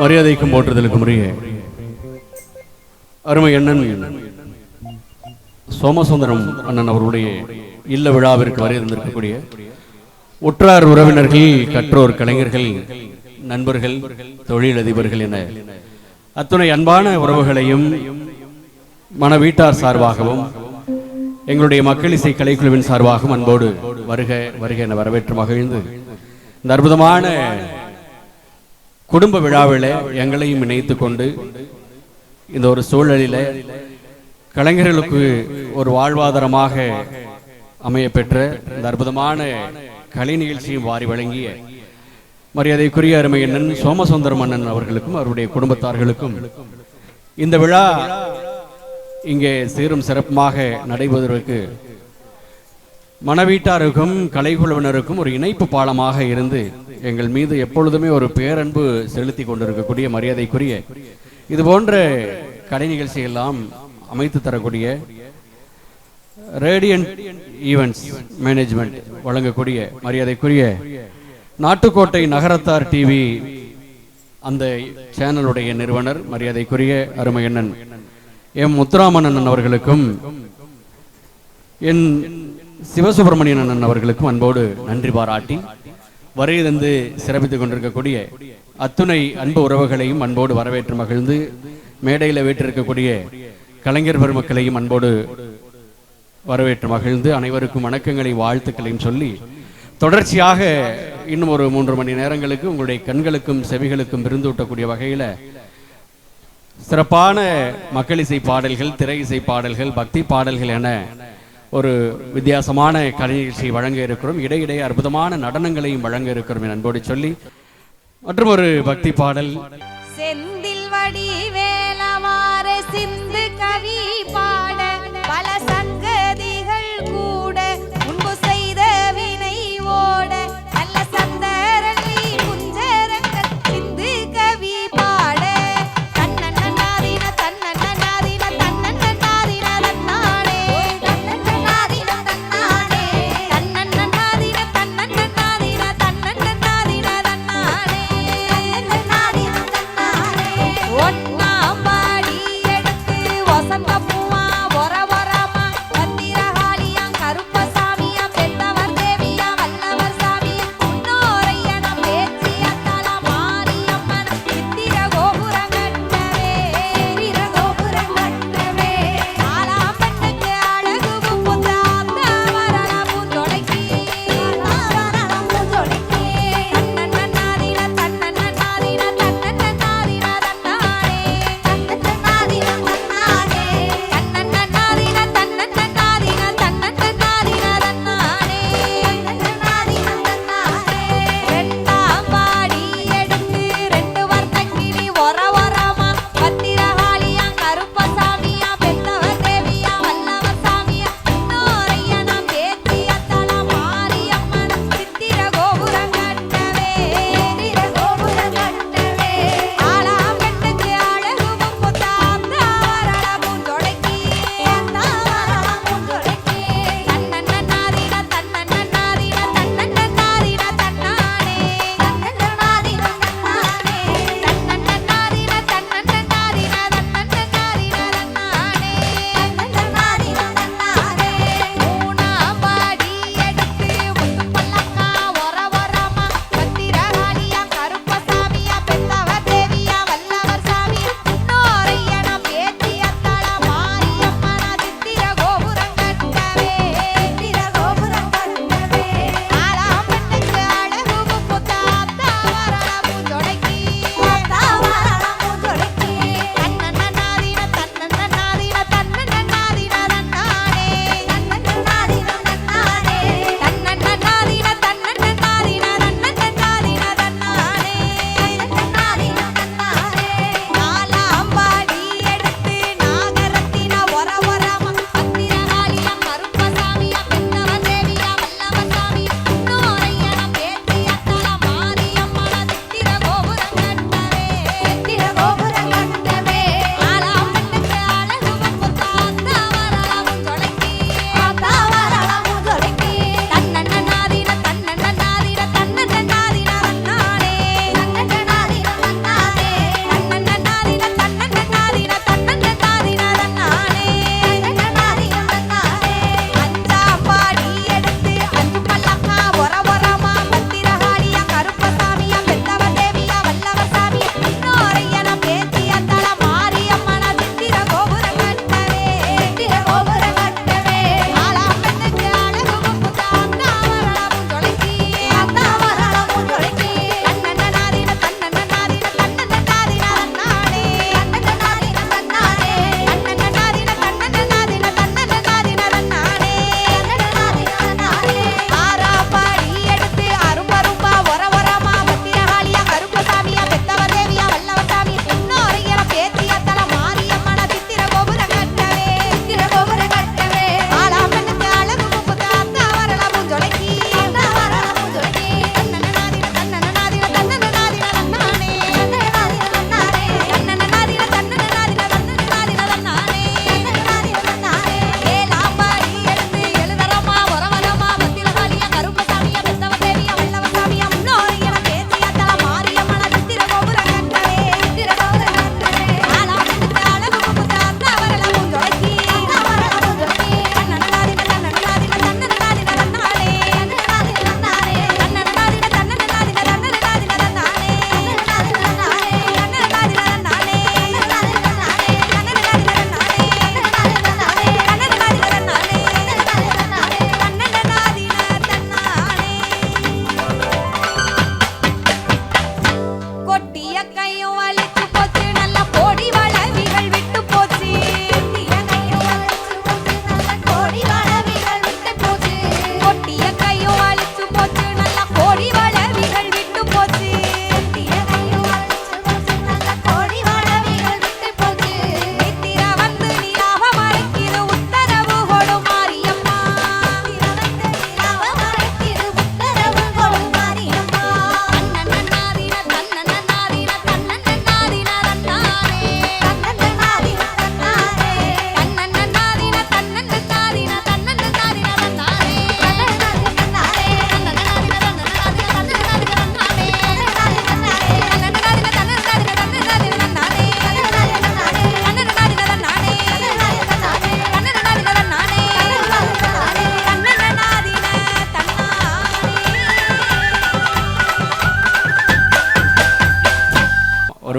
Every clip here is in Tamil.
மரியாதைக்கும் போற்றுதலுக்கும் உரிய அருமை அண்ணன் சோமசுந்தரம் அண்ணன் அவருடைய இல்ல விழாவிற்கு வரையிருந்திருக்கக்கூடிய உற்றார் உறவினர்கள் கற்றோர் கலைஞர்கள் நண்பர்கள் தொழிலதிபர்கள் என அத்துணை அன்பான உறவுகளையும் மன வீட்டார் சார்பாகவும் எங்களுடைய மக்கள் இசை கலைக்குழுவின் சார்பாகவும் அன்போடு வருக வருக என வரவேற்று மகிழ்ந்து இந்த அற்புதமான குடும்ப விழாவில் எங்களையும் இணைத்து கொண்டு இந்த ஒரு சூழலில் கலைஞர்களுக்கு ஒரு வாழ்வாதாரமாக அமைய பெற்ற இந்த அற்புதமான கலை நிகழ்ச்சியும் வாரி வழங்கிய மரியாதைக்குரிய அருமை அண்ணன் சோமசுந்தர மன்னன் அவர்களுக்கும் அவருடைய குடும்பத்தார்களுக்கும் இந்த விழா இங்கே சீரும் சிறப்புமாக நடைபெறுவதற்கு மனவீட்டாருக்கும் கலைக்குழுவினருக்கும் ஒரு இணைப்பு பாலமாக இருந்து எங்கள் மீது எப்பொழுதுமே ஒரு பேரன்பு செலுத்தி கொண்டிருக்கக்கூடிய மரியாதைக்குரிய இது போன்ற கலை நிகழ்ச்சி எல்லாம் அமைத்து தரக்கூடிய ரேடியன்ட் ஈவெண்ட்ஸ் மேனேஜ்மெண்ட் வழங்கக்கூடிய மரியாதைக்குரிய நாட்டுக்கோட்டை நகரத்தார் டிவி அந்த சேனலுடைய நிறுவனர் மரியாதைக்குரிய அருமையண்ணன் எம் முத்துராமணன் அவர்களுக்கும் என் சிவசுப்பிரமணியன் அண்ணன் அவர்களுக்கும் அன்போடு நன்றி பாராட்டி வருகை தந்து சிறப்பித்துக் கொண்டிருக்கக்கூடிய அத்துணை அன்பு உறவுகளையும் அன்போடு வரவேற்று மகிழ்ந்து மேடையில் வீட்டிருக்கக்கூடிய கலைஞர் பெருமக்களையும் அன்போடு வரவேற்று மகிழ்ந்து அனைவருக்கும் வணக்கங்களையும் வாழ்த்துக்களையும் சொல்லி தொடர்ச்சியாக இன்னும் ஒரு மூன்று மணி நேரங்களுக்கு உங்களுடைய கண்களுக்கும் செவிகளுக்கும் விருந்தூட்டக்கூடிய வகையில சிறப்பான மக்கள் இசை பாடல்கள் திரை இசை பாடல்கள் பக்தி பாடல்கள் என ஒரு வித்தியாசமான கலை நிகழ்ச்சியை வழங்க இருக்கிறோம். இடையிடையே அற்புதமான நடனங்களையும் வழங்க இருக்கிறோம் என் அன்போடு சொல்லி. மற்றும் ஒரு பக்தி பாடல். செந்தில் வடிவேலமாற சிந்து கவி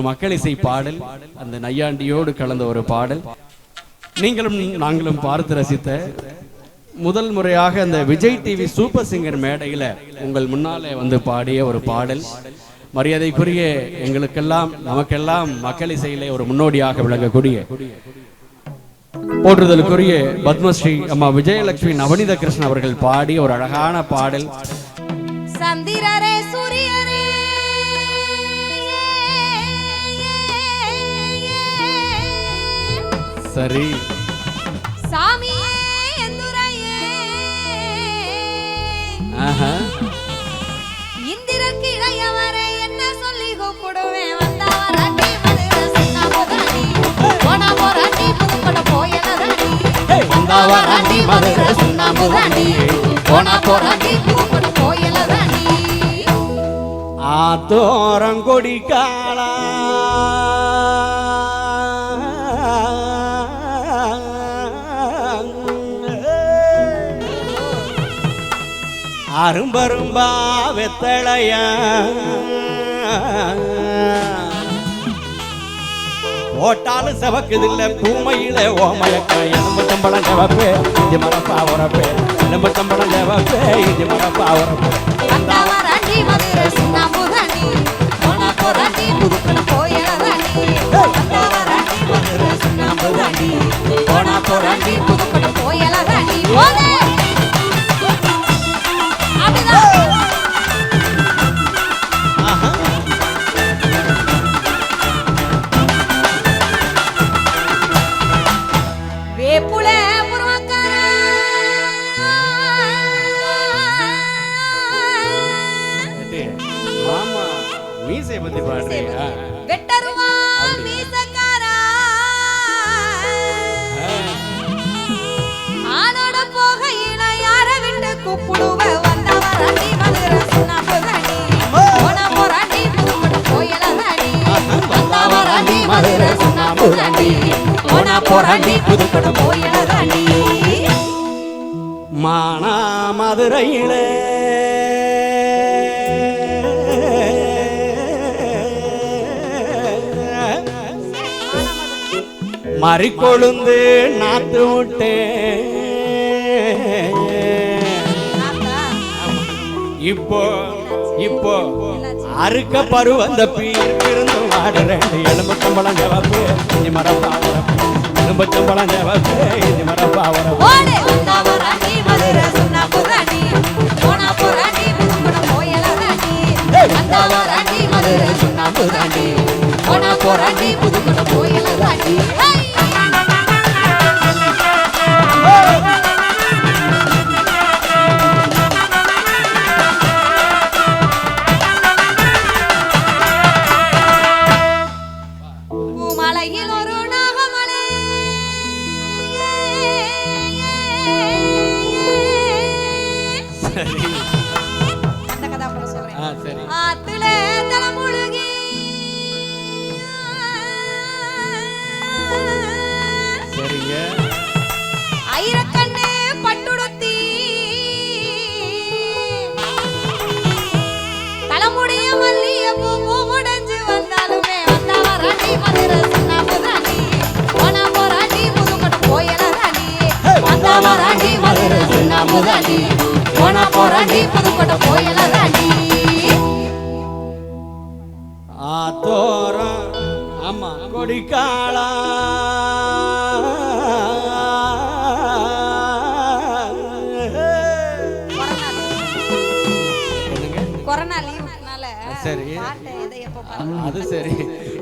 மக்கள் இசை பாடல் அந்த நையாண்டியோடு கலந்த ஒரு பாடல். நீங்களும் நாங்களும் பார்த்து ரசித்த முதல் முறையாக அந்த விஜய் டிவி சூப்பர் சிங்கர் மேடையில உங்கள் முன்னாலே வந்து பாடிய ஒரு பாடல். மரியாதைக்குரிய எங்களுக்கெல்லாம் நமக்கெல்லாம் மக்கள் இசையிலே ஒரு முன்னோடியாக விளங்கக்கூடிய போற்றுதலுக்குரிய பத்மஸ்ரீ அம்மா விஜயலட்சுமி நவநீத கிருஷ்ணன் அவர்கள் பாடிய ஒரு அழகான பாடல். சந்திரரே சூரியரே சரி. சாமியே எந்துரையே. ஆஹா. இந்திரக்கு இளையவரை என்ன சொல்லி மதுரை போனா போராட்டி மதுரை போனா போராட்டி அரும்பரும்பா வெத்தளைய ஓட்டாலும் செவக்குது இல்லை பூமையில ஓமயக்க. எலும்பு தம்பளம் செவப்பே இது மரப்பா உரப்பே. எலும்பு தம்பளம் செவப்பே இது மரப்பா உரப்பே. போனா போராட்டி புது மறிக்கொழுந்து நாத்து விட்டேன் இப்போ இப்போ அறுக்க பரு வந்த பீர்ந்து வாடுறேன் எலும்பு கம்பளம் ஜவப்பு இது மரப்பா எலும்பு கம்பளம் ஜவப்பு இது மரப்பா வந்தவராண்டி மதுரை ஆத்துல தலமுழுகி சரிங்க. ஐரக்கண்ணு பட்டுடுத்தி தலைமுடிய மல்லியப்பூ பூமுடைஞ்சு வந்தாலுமே வந்தவராண்டி மதுரை சுண்ணாம்புதானி போனா போராண்டி புதுக்கோட்டை போயலதானி வந்தவராண்டி மதுரை சுண்ணாம்புதானி போனா போராண்டி புதுக்கோட்டை போயலதானி ஆத்தோரம் கொடிக்காளா சரி. அது சரி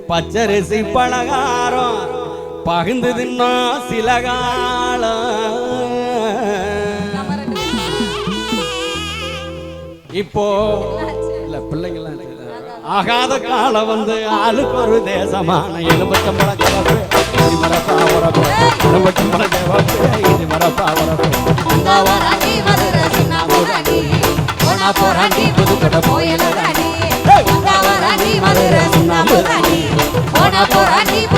பச்சரிசி பலகாரம் பகிர்ந்து தின்னா சில காலம் இப்போ இல்ல பிள்ளைங்களாம் ஆகாத காலம் வந்து ஆளுக்கு ஒரு தேசமான எலும்பச்சம்பள ஜவப்பு இது மரப்பா உரப்பு எலும்பச்சம்பள ஜவப்பு இது மரப்பா உரப்பு போனா போராண்டி புதுக்கட போயலதானி போனா போராண்டி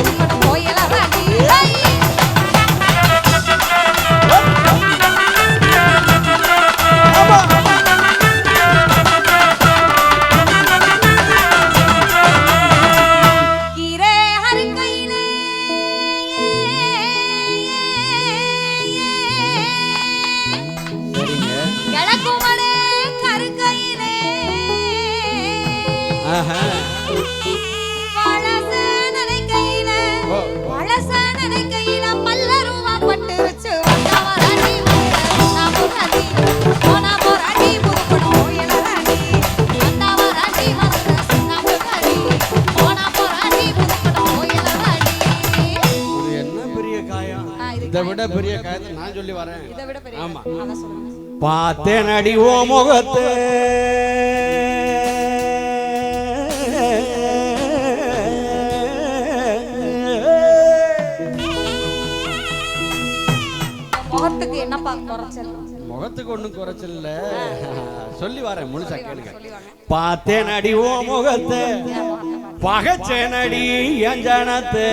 இதை விட பெரிய காயத்தை நான் சொல்லி வரேன். பார்த்தேன் அடி ஓ முகத்தே. முகத்துக்கு ஒண்ணும் குறைச்சல் இல்ல சொல்லி வரேன் முழுசா கேளுங்க. பார்த்தேன் அடி ஓ முகத்து பகச்சேன் அடி பண்ணேன்?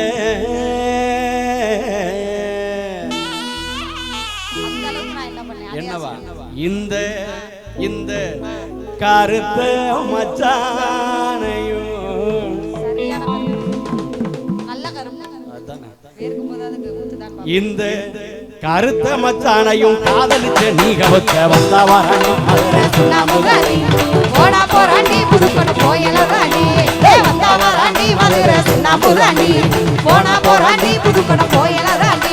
அதையா என்னவா. இந்த இந்த கருத்த மச்சானையும். இந்த கருத்த மச்சானையும் காதலிச்ச நீ கவச்ச வந்த வரணி சுண்ணாம்புகாரி, போடா போறாண்டி, புதுக்கோட்டை கோயிலதாண்டி. ஏய் வராண்டி, மதுரை போனா போறாண்டி, புதுக்கோட்டை கோயிலதாண்டி.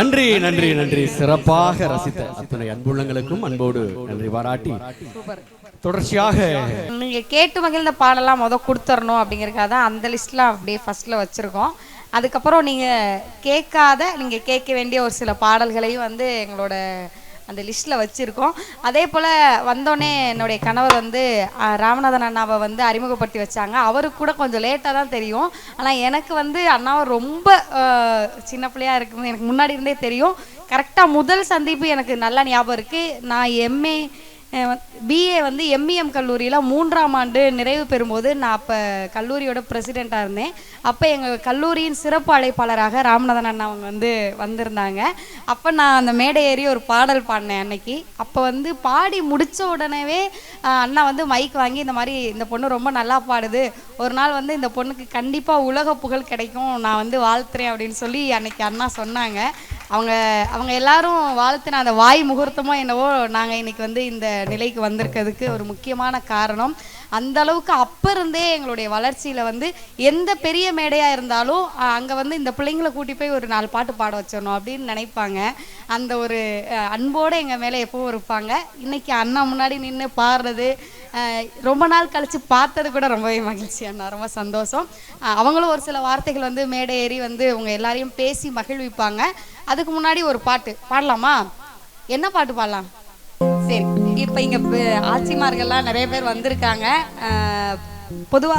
நன்றி நன்றி நன்றி சிறப்பாக ரசித்த அத்தனை அன்புள்ளங்களுக்கும் அன்போடு நன்றி பாராட்டி. தொடர்ச்சியாக நீங்க கேட்டு மகிழ்ந்த பாடலாம் முத கொடுத்துடணும் அப்படிங்கறதுக்காக தான் அந்த லிஸ்ட்லாம் அப்படியே ஃபர்ஸ்ட்ல வச்சிருக்கோம். அதுக்கப்புறம் நீங்க கேட்காத நீங்க கேட்க வேண்டிய ஒரு சில பாடல்களையும் வந்து எங்களோட அந்த லிஸ்ட்டில் வச்சுருக்கோம். அதே போல் வந்தோடனே என்னுடைய கணவர் வந்து ராமநாதன் அண்ணாவை வந்து அறிமுகப்படுத்தி வச்சாங்க. அவருக்கு கூட கொஞ்சம் லேட்டாக தான் தெரியும். ஆனால் எனக்கு வந்து அண்ணாவை ரொம்ப சின்ன பிள்ளையா இருக்குன்னு எனக்கு முன்னாடி இருந்தே தெரியும். கரெக்டாக முதல் சந்திப்பு எனக்கு நல்லா ஞாபகம் இருக்குது நான் எம்ஏ பிஏ வந்து எம்இஎம் கல்லூரியில் மூன்றாம் ஆண்டு நிறைவு பெறும்போது நான் அப்போ கல்லூரியோட பிரசிடெண்ட்டாக இருந்தேன். அப்போ எங்கள் கல்லூரியின் சிறப்பு அழைப்பாளராக ராமநாதன் அண்ணா அவங்க வந்து வந்திருந்தாங்க. அப்போ நான் அந்த மேடை ஏறி ஒரு பாடல் பாடினேன் அன்னைக்கு. அப்போ வந்து பாடி முடித்த உடனேவே அண்ணா வந்து மைக் வாங்கி இந்த மாதிரி இந்த பொண்ணு ரொம்ப நல்லா பாடுது. ஒரு நாள் வந்து இந்த பொண்ணுக்கு கண்டிப்பாக உலக புகழ் கிடைக்கும். நான் வந்து வாழ்த்துறேன் அப்படின்னு சொல்லி அன்னைக்கு அண்ணா சொன்னாங்க. அவங்க அவங்க எல்லாரும் வாழ்த்தின அந்த வாய் முகூர்த்தமோ என்னவோ நாங்கள் இன்னைக்கு வந்து இந்த நிலைக்கு வந்திருக்கிறதுக்கு ஒரு முக்கியமான காரணம். அந்த அளவுக்கு அப்போ இருந்தே எங்களுடைய வளர்ச்சியில் வந்து எந்த பெரிய மேடையாக இருந்தாலும் அங்கே வந்து இந்த பிள்ளைங்களை கூட்டி போய் ஒரு நாலு பாட்டு பாட வச்சிடணும் அப்படின்னு நினைப்பாங்க. அந்த ஒரு அன்போடு அன்போட மேலே எப்பவும் இருப்பாங்க. இன்னைக்கு அண்ணா முன்னாடி நின்று பாடுறது ரொம்ப நாள் கழிச்சு பார்த்தது கூட ரொம்பவே மகிழ்ச்சியாக நான் ரொம்ப சந்தோஷம். அவங்களும் ஒரு சில வார்த்தைகள் வந்து மேடை ஏறி வந்து உங்க எல்லாரையும் பேசி மகிழ்விப்பாங்க. அதுக்கு முன்னாடி ஒரு பாட்டு. பாடலாமா? என்ன பாட்டு பாடலாம்? சரி இப்போ இங்க ஆட்சிமார்கள்லாம் நிறைய பேர் வந்திருக்காங்க. அஹ், பொதுவா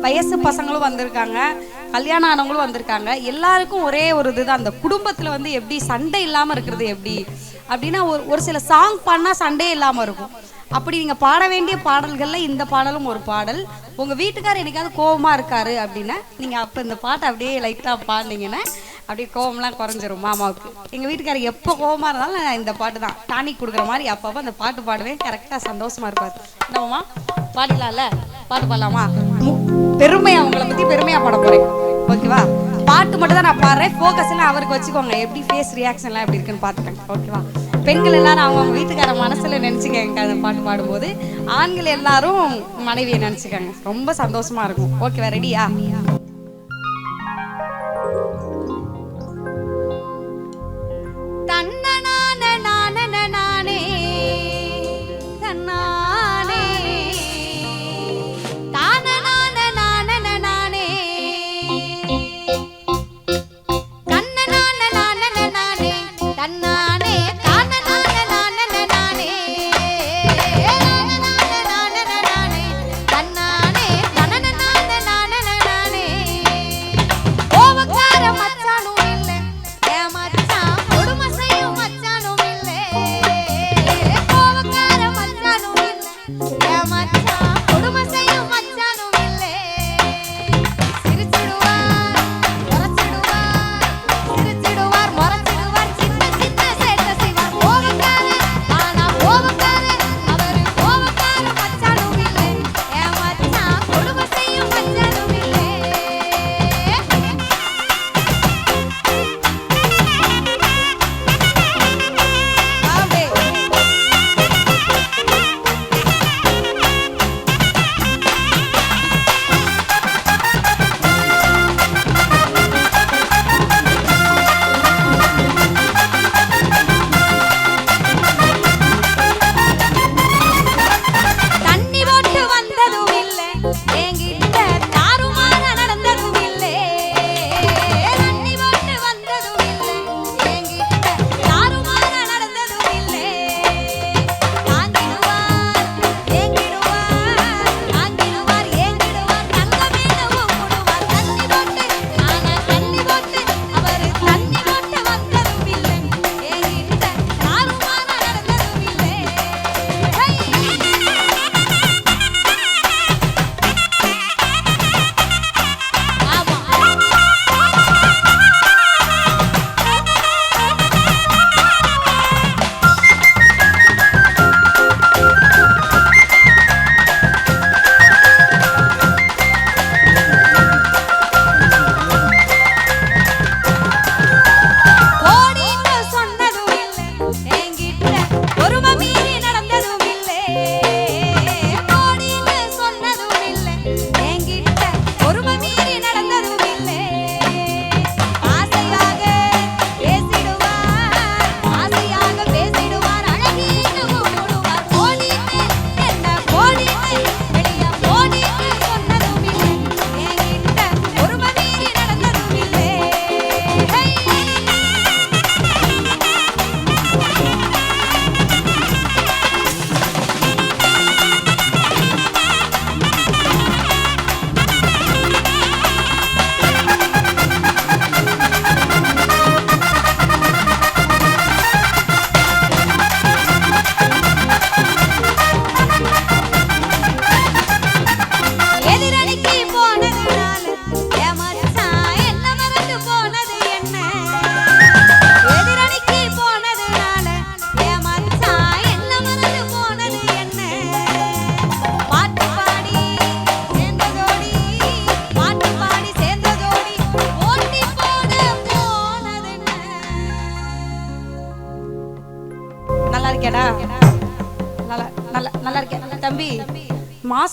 வயசு பசங்களும் வந்திருக்காங்க. கல்யாணம் ஆனவங்களும் வந்திருக்காங்க. எல்லாருக்கும் ஒரே ஒரு இதுதான். அந்த குடும்பத்துல வந்து எப்படி சண்டை இல்லாம இருக்கிறது எப்படி? அப்படின்னா ஒரு ஒரு சில சாங் பாடினா சண்டையே இல்லாம இருக்கும். அப்படி நீங்க பாட வேண்டிய பாடல்கள்ல இந்த பாடலும் ஒரு பாடல். உங்க வீட்டுக்கார் என்னைக்காவது கோவமா இருக்காரு அப்படின்னா நீங்க அப்ப இந்த பாட்டை அப்படியே லைட்டா பாடினீங்கன்னா அப்படியே கோவம்லாம் குறைஞ்சிரும் மாமாவுக்கு. எங்க வீட்டுக்காரர் எப்போ கோவமா இருந்தாலும் நான் இந்த பாட்டு தான் டானிக் கொடுக்குற மாதிரி அப்பப்போ அந்த பாட்டு பாடுவேன். கரெக்டா சந்தோஷமா இருப்பாரு. என்னம்மா பாடலாம்ல பாட்டு பாடலாமா? பெருமையாக பெருமையா உங்களை பத்தி பெருமையா பாட போறேன். ஓகேவா? பாட்டு மட்டும் தான் நான் பாடுறேன். ஃபோக்கஸ் எல்லாம் அவருக்கு வச்சுக்கோங்க. எப்படி ஃபேஸ் ரியாக்ஷன்லாம் எப்படி இருக்குன்னு பார்த்துக்கோங்க. ஓகேவா பெண்கள் எல்லாரும் அவங்க வீட்டுக்கார மனசுல நினச்சிக்கங்க. அந்த பாட்டு பாடும்போது. ஆண்கள் எல்லாரும் மனைவியை நினச்சிக்கங்க. ரொம்ப சந்தோஷமா இருக்கும். ஓகேவா ரெடியா தன்னனான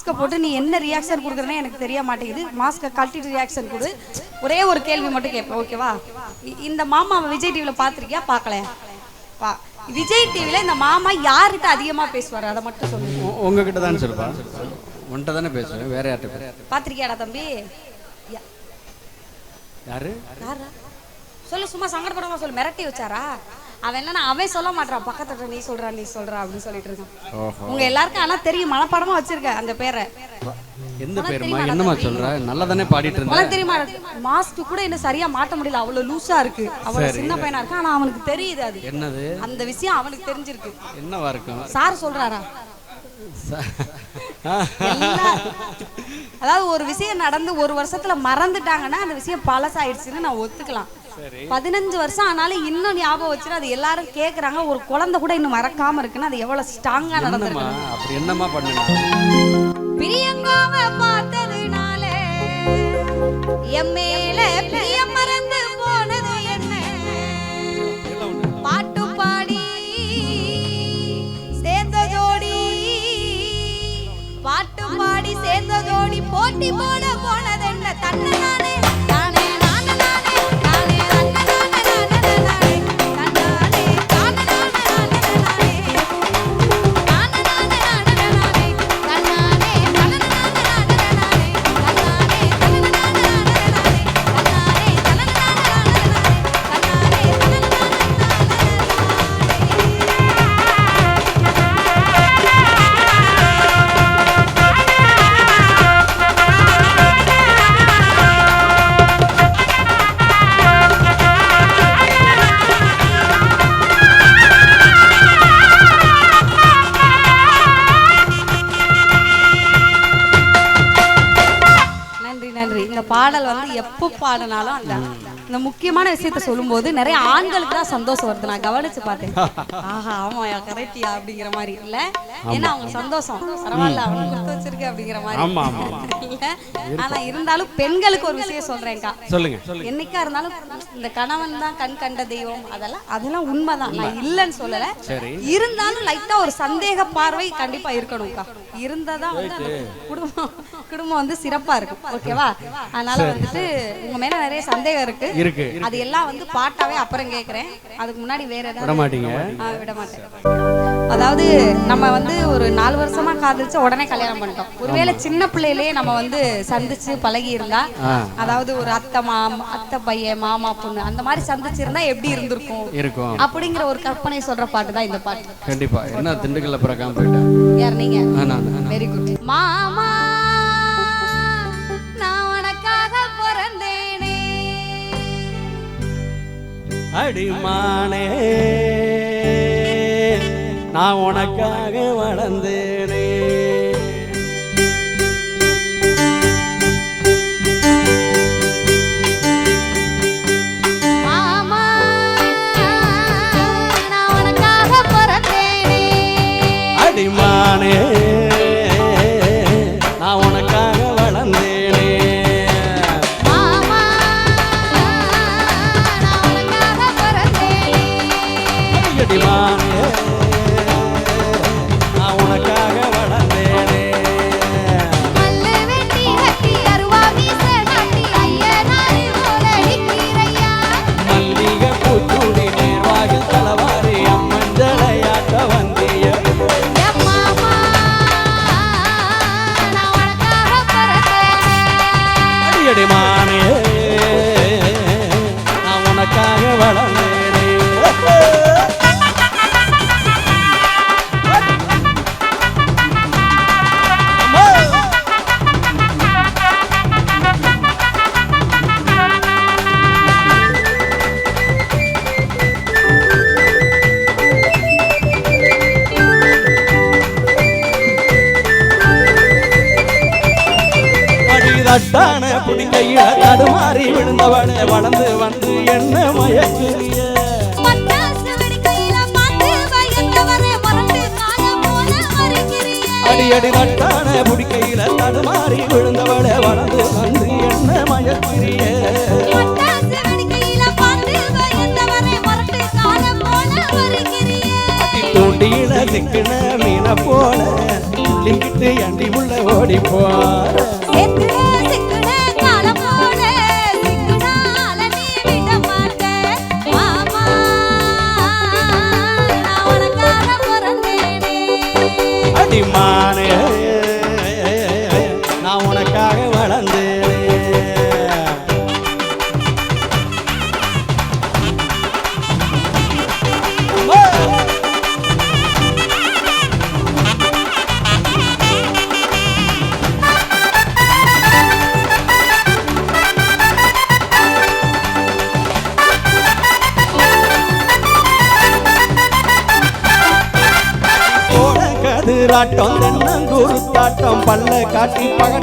மாஸ்கை போட்டு நீ என்ன ரியாக்ஷன் கொடுக்குறனே எனக்கு தெரிய மாட்டேங்குது. மாஸ்கை கழட்டிட்டு ரியாக்ஷன் கொடு. ஒரே ஒரு கேள்வி மட்டும் கேட்பேன் ஓகேவா? இந்த மாமாவை விஜய் டிவியில் பார்த்துருக்கியா? பார்க்கலையா பா விஜய் டிவியில் இந்த மாமா யார்கிட்ட அதிகமாக பேசுவார்? அதை மட்டும் சொல்லுங்க உங்ககிட்ட தான் சொல்லுப்பா உன்கிட்ட தானே பேசுவேன் வேற யார்கிட்ட பார்த்துருக்கியாடா தம்பி? யாரா? சொல்லு சும்மா சங்கடப்படாம சொல்லு. மிரட்டி வச்சாரா? அவன் என்னன்னா அவன் சொல்ல மாட்டான் பக்கத்துல நீ சொல்றா நீ சொல்றா அப்படின்னு சொல்லிட்டு இருக்கான் உங்க எல்லாருக்கும் ஆனா தெரியும் மனப்பாடமா வச்சிருக்க அந்த பேரை. எந்த பேருமா என்னம்மா சொல்ற? நல்லா தானே பாடிட்டு இருந்த? தெரியுமா? மாஸ்க் கூட இன்னும் சரியா மாட்ட முடியல அவ்வளவு லூசா இருக்கு. அவ்வளவு சின்ன பையனா இருக்கு ஆனா அவனுக்கு தெரியுது அது. என்னது? அந்த விஷயம் அவனுக்கு தெரிஞ்சிருக்கு. என்னவா இருக்கும்? சார் சொல்றாரா? அதாவது ஒரு விஷயம் நடந்து ஒரு வருஷத்துல மறந்துட்டாங்கன்னா அந்த விஷயம் பழசாயிடுச்சுன்னு நான் ஒத்துக்கலாம். பதினஞ்சு வருஷம் ஆனாலும் இன்னும் ஞாபகம் வச்சுட்டு அது எல்லாரும் கேக்குறாங்க. ஒரு குழந்தை கூட இன்னும் மறக்காம இருக்குன்னா அது எவ்வளவு ஸ்ட்ராங்கா நடந்திருக்கு. அப்படி என்னம்மா பண்ணுங்க? பிரியங்காம பார்த்ததுனால என் மேல பிரியம் மறந்து போனது என்ன? பாட்டு பாடி சேர்ந்த ஜோடி பாட்டு பாடி சேர்ந்த ஜோடி போட்டி போட போனது என்ன? தன்னை தப்பு பாடினாலும் அந்த இந்த முக்கியமான விஷயத்த சொல்லும்போது நிறைய ஆண்களுக்கு தான் சந்தோஷம் வருது. நான் கவனிச்சு பார்த்தேன். ஆஹா ஆமாயா கரெக்டியா அப்படிங்கிற மாதிரி இல்ல. ஏன்னா அவங்க சந்தோஷம். பரவாயில்ல அவனுக்கு கொடுத்து வச்சிருக்கு அப்படிங்கிற மாதிரி ஆனா இருந்தாலும் பெண்களுக்கு ஒரு விஷயம் சொல்றேன்க்கா. சொல்லுங்க. என்னைக்கா இருந்தாலும் இந்த கணவன் தான் கண் கண்ட தெய்வம் அதெல்லாம் அதெல்லாம் உண்மைதான். நான் இல்லைன்னு சொல்லல. சரி. இருந்தாலும் லைட்டா ஒரு சந்தேக பார்வை கண்டிப்பா இருக்கணும்க்கா. இருந்தாதான் வந்து அந்த குடும்பம் குடும்பம் வந்து சிறப்பா இருக்கும். ஓகேவா? அதனால வந்துட்டு உங்க மேல நிறைய சந்தேகம் இருக்கு. இருக்கு. அது எல்லாம் வந்து பாட்டாவே அப்புறம் கேக்குறேன். அதுக்கு முன்னாடி வேற விட ஏதாவது? மாட்டீங்க ஆ, விட மாட்டேன் அதாவது நம்ம வந்து ஒரு நாலு வருஷமா காதலிச்சு உடனே கல்யாணம் பண்ணிட்டோம். ஒருவேளை சின்ன பிள்ளையிலேயே நம்ம வந்து சந்திச்சு பழகி இருந்தா. அதாவது ஒரு அத்தை மாமா அத்தை பையன் மாமா பொண்ணு அந்த மாதிரி சந்திச்சு இருந்தா எப்படி இருந்திருக்கும்? இருக்கும். அப்படிங்கிற ஒரு கற்பனை சொல்ற பாட்டு தான் இந்த பாட்டு. கண்டிப்பா. என்ன திண்டுக்கல்ல பிறக்காம போயிட்டேன் யார் நீங்க. வெரி குட் மாமா அடிமானே நான் உனக்காக வளர்ந்தேன். அடிதட்டான புடிக்கையில தடுமாறி விழுந்தவளை வளர்ந்து வந்து என்ன மயக்கிறிய? அடியடி வெடிக்கையில தட்டான புடிக்கையில தடுமாறி விழுந்தவளை வளர்ந்து வந்து என்ன மயக்கிறிய? தூண்டியில திக்கின மீன போல லிங்கிட்டு அண்டி உள்ள ஓடி குருத்தாட்டம் தென்னங்குருத்தாட்டம் பல்ல காட்டி பக